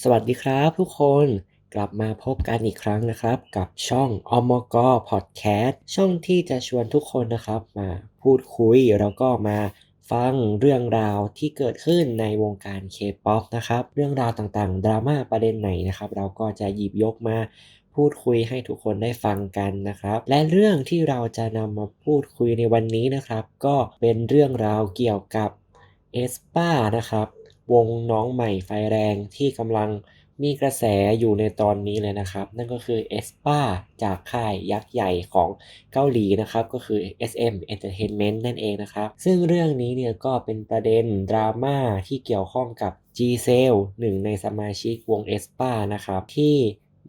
สวัสดีครับทุกคนกลับมาพบกันอีกครั้งนะครับ กับช่องอมกพอดแคสต์ช่องที่จะชวนทุกคนนะครับ มาพูดคุยแล้วก็มาฟังเรื่องราวที่เกิดขึ้นในวงการเคป๊อปนะครับ เรื่องราวต่างๆ ดราม่าประเด็นไหนนะครับ เราก็จะหยิบยกมาพูดคุยให้ทุกคนได้ฟังกันนะครับ และเรื่องที่เราจะนำมาพูดคุยในวันนี้นะครับ ก็เป็นเรื่องราวเกี่ยวกับเอสปานะครับ วงน้องใหม่ไฟแรงที่กำลังมีกระแสอยู่ในตอนนี้เลยนะครับ นั่นก็คือ e s p a จากค่ายยักษ์ใหญ่ของเกาหลีนะครับ ก็คือ SM Entertainment นั่นเองนะครับ ซึ่งเรื่องนี้เนี่ยก็เป็นประเด็นดราม่าที่เกี่ยวข้องกับ G c e l หนึ่งในสมาชิกวง e s p a นะครับ ที่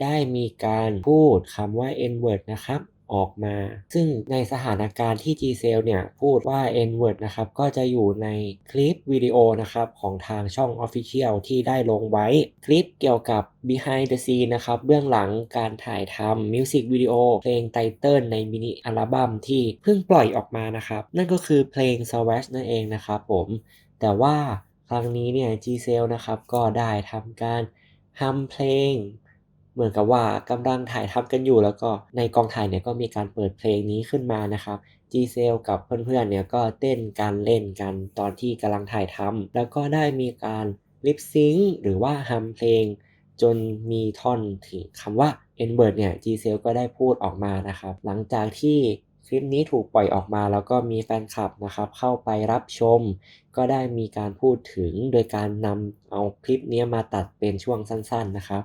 ได้มีการพูดคำว่า N-word นะครับ ออกมา ซึ่งในสถานการณ์ที่ g c e l เนี่ยพูดว่า N-word นะครับ ก็จะอยู่ในคลิปวิดีโอนะครับ ของทางช่อง Official ที่ได้ลงไว้ คลิปเกี่ยวกับ behind the scene นะครับ เบื้องหลังการถ่ายทำมิวสิกวิดีโอเพลงไตเติลในมินิอัลบั้มที่เพิ่งปล่อยออกมานะครับ นั่นก็คือเพลง s w a s h นั่นเองนะครับผม แต่ว่าครั้งนี้เนี่ย g c e l นะครับก็ได้ทำการทำเพลง เหมือนกับว่ากำลังถ่ายทำกันอยู่ แล้วก็ในกองถ่ายเนี่ยก็มีการเปิดเพลงนี้ขึ้นมานะครับจีเซลกับเพื่อนๆเนี่ยก็เต้นกันเล่นกันตอนที่กำลังถ่ายทำแล้วก็ได้มีการลิปซิงหรือว่าฮัมเพลง จนมีท่อนถึงคำว่า n w o r d เนี่ยจีเซลก็ได้พูดออกมานะครับ หลังจากที่ คลิปนี้ถูกปล่อยออกมาแล้วก็มีแฟนคลับนะครับ เข้าไปรับชม ก็ได้มีการพูดถึงโดยการนำเอาคลิปนี้มาตัดเป็นช่วงสั้นๆนะครับ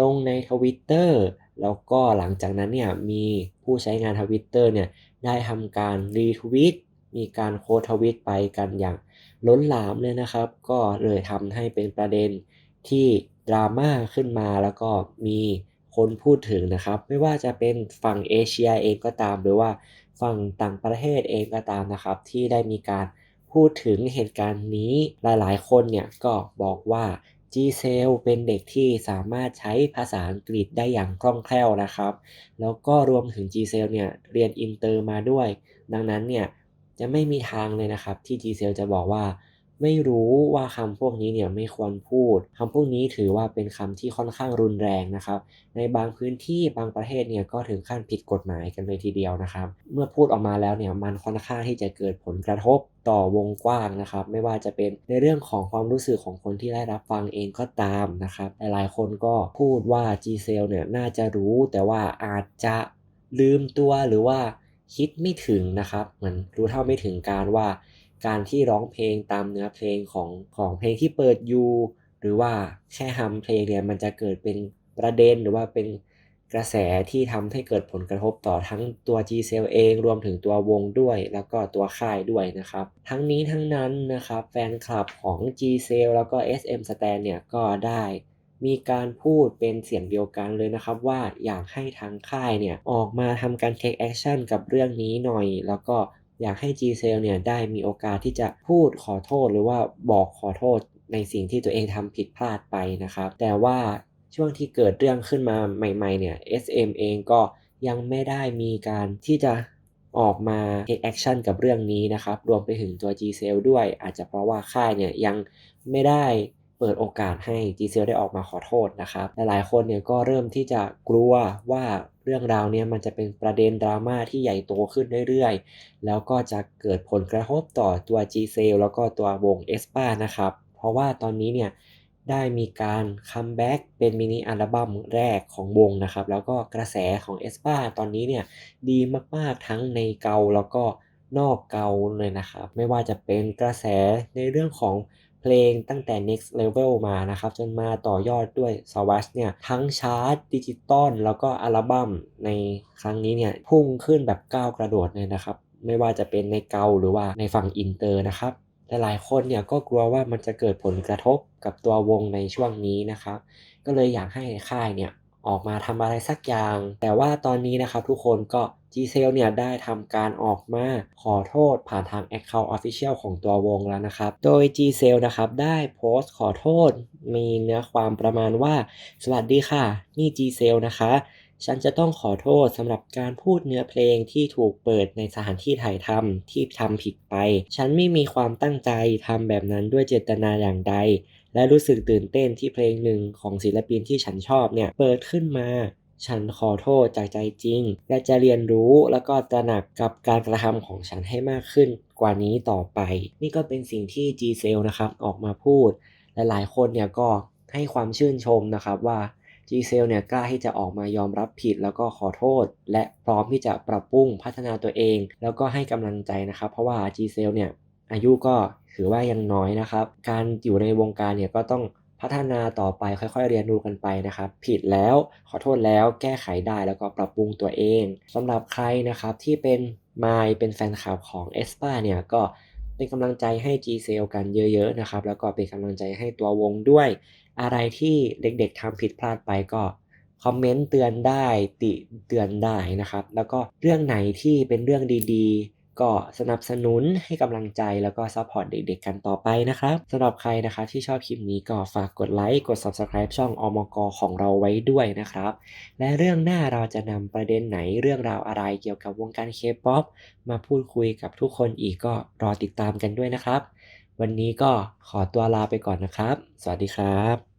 ลงในทวิตเตอร์แล้วก็หลังจากนั้นเนี่ยมีผู้ใช้งานทวิตเตอร์เนี่ยได้ทำการรีทวิตมีการโค้ดทวิตไปกันอย่างล้นหลามเลยนะครับ ก็เลยทำให้เป็นประเด็นที่ดราม่าขึ้นมาแล้วก็มี คนพูดถึงนะครับ ไม่ว่าจะเป็นฝั่งเอเชียเองก็ตาม หรือว่าฝั่งต่างประเทศเองก็ตามนะครับ ที่ได้มีการพูดถึงเหตุการณ์นี้หลายๆ คนเนี่ยก็บอกว่า g c e l เป็นเด็กที่สามารถใช้ภาษาอังกฤษได้อย่างคล่องแคล่วนะครับ แล้วก็รวมถึง g c e l เนี่ยเรียนอินเตอร์มาด้วย ดังนั้นเนี่ยจะไม่มีทางเลยนะครับที่ g c e l จะบอกว่า ไม่รู้ว่าคำพวกนี้เนี่ยไม่ควรพูดคำพวกนี้ถือว่าเป็นคำที่ค่อนข้างรุนแรงนะครับ ในบางพื้นที่บางประเทศเนี่ยก็ถึงขั้นผิดกฎหมายกันเลยทีเดียวนะครับ เมื่อพูดออกมาแล้วเนี่ยมันค่อนข้างที่จะเกิดผลกระทบต่อวงกว้างนะครับ ไม่ว่าจะเป็นในเรื่องของความรู้สึกของคนที่ได้รับฟังเองก็ตามนะครับ หลายๆคนก็พูดว่า g c e l เนี่ยน่าจะรู้แต่ว่าอาจจะลืมตัวหรือว่าคิดไม่ถึงนะครับ เหมือนรู้เท่าไม่ถึงการว่า การที่ร้องเพลงตามเนื้อเพลงของของเพลงที่เปิดอยู่ หรือว่าแค่ฮัมเพลงเนี่ยมันจะเกิดเป็นประเด็นหรือว่าเป็นกระแสที่ทำให้เกิดผลกระทบต่อทั้งตัว g c e l เองรวมถึงตัววงด้วย แล้วก็ตัวค่ายด้วยนะครับ ทั้งนี้ทั้งนั้นนะครับแฟนคลับของ g c e l แล้วก็ SM Stan เนี่ยก็ได้มีการพูดเป็นเสียงเดียวกันเลยนะครับ ว่าอยากให้ทางค่ายเนี่ย ออกมาทำการ take action กับเรื่องนี้หน่อย แล้วก็ อยากให้ g c e l เนี่ยได้มีโอกาสที่จะพูดขอโทษหรือว่าบอกขอโทษในสิ่งที่ตัวเองทำผิดพลาดไปนะครับ แต่ว่าช่วงที่เกิดเรื่องขึ้นมาใหม่ๆเนี่ย SM เองก็ยังไม่ได้มีการที่จะออกมา take action กับเรื่องนี้นะครับ รวมไปถึงตัว g c e l ด้วย อาจจะเพราะว่าค่ายเนี่ยยังไม่ได้ เปิดโอกาสให้ g c e l ได้ออกมาขอโทษนะครับหลายๆคนเนี่ยก็เริ่มที่จะกลัวว่าเรื่องราวเนี้มันจะเป็นประเด็นดราม่าที่ใหญ่โตขึ้นเรื่อยๆ แล้วก็จะเกิดผลกระทบต่อตัว g c e l แล้วก็ตัววง e s p a นะครับ เพราะว่าตอนนี้เนี่ยได้มีการคัมแบ็กเป็นมินิอัลบั้มแรกของวงนะครับ แล้วก็กระแสของ e s p a ตอนนี้เนี่ยดีมากๆทั้งในเกาแล้วก็นอกเกาเลยนะครับ ไม่ว่าจะเป็นกระแสในเรื่องของ เพลงตั้งแต่ next level มานะครับ จนมาต่อยอดด้วย s w a s h เนี่ย ทั้งชาร์ตดิจิตอลแล้วก็อัลบั้มในครั้งนี้เนี่ย พุ่งขึ้นแบบก้าวกระโดดเลยนะครับ ไม่ว่าจะเป็นในเกาหรือว่าในฝั่งอินเตอร์นะครับหลายคนเนี่ยก็กลัวว่ามันจะเกิดผลกระทบกับตัววงในช่วงนี้นะครับ ก็เลยอยากให้ค่ายเนี่ยออกมาทำอะไรสักอย่าง แต่ว่าตอนนี้นะครับทุกคนก็ g c e l เนี่ยได้ทำการออกมาขอโทษผ่านทาง Account Official ของตัววงแล้วนะครับ โดย g c e l นะครับได้โพสต์ขอโทษ มีเนื้อความประมาณว่า สวัสดีค่ะ นี่ g c e l นะคะฉันจะต้องขอโทษสำหรับการพูดเนื้อเพลงที่ถูกเปิดในสถานที่ถ่ายทำที่ทำผิดไป ฉันไม่มีความตั้งใจทำแบบนั้นด้วยเจตนาอย่างใด และรู้สึกตื่นเต้นที่เพลงหนึ่งของศิลปินที่ฉันชอบเนี่ยเปิดขึ้นมา ฉันขอโทษจากใจจริง และจะเรียนรู้แล้วก็ตระหนักกับการกระทำของฉันให้มากขึ้นกว่านี้ต่อไป นี่ก็เป็นสิ่งที่ G c e l นะครับออกมาพูดและหลายคนเนี่ยก็ให้ความชื่นชมนะครับว่า G c e l เนี่ยกล้าที่จะออกมายอมรับผิดแล้วก็ขอโทษ และพร้อมที่จะปรับปรุงพัฒนาตัวเอง แล้วก็ให้กำลังใจนะครับ เพราะว่า G c e l เนี่ยอายุก็ถือว่ายังน้อยนะครับ การอยู่ในวงการเนี่ยก็ต้อง พัฒนาต่อไปค่อยๆ เรียนรู้กันไปนะครับ ผิดแล้วขอโทษแล้วแก้ไขได้แล้วก็ปรับปรุงตัวเองสำหรับใครนะครับที่เป็นมายเป็นแฟนคลับของ e s p a เนี่ยก็เป็นกำลังใจให้ G c e l กันเยอะๆนะครับ แล้วก็เป็นกำลังใจให้ตัววงด้วย อะไรที่เด็กๆทำผิดพลาดไปก็คอมเมนต์เตือนได้ติเตือนได้นะครับ แล้วก็เรื่องไหนที่เป็นเรื่องดีๆ ก็สนับสนุนให้กำลังใจแล้วก็ซัพพอร์ตเด็กๆกันต่อไปนะครับสำหรับใครนะครับที่ชอบคลิปนี้ก็ฝากกดไลค์กด Subscribe ช่องอมกของเราไว้ด้วยนะครับ และเรื่องหน้าเราจะนำประเด็นไหนเรื่องราวอะไรเกี่ยวกับวงการเคป๊อปมาพูดคุยกับทุกคนอีกก็รอติดตามกันด้วยนะครับ วันนี้ก็ขอตัวลาไปก่อนนะครับ สวัสดีครับ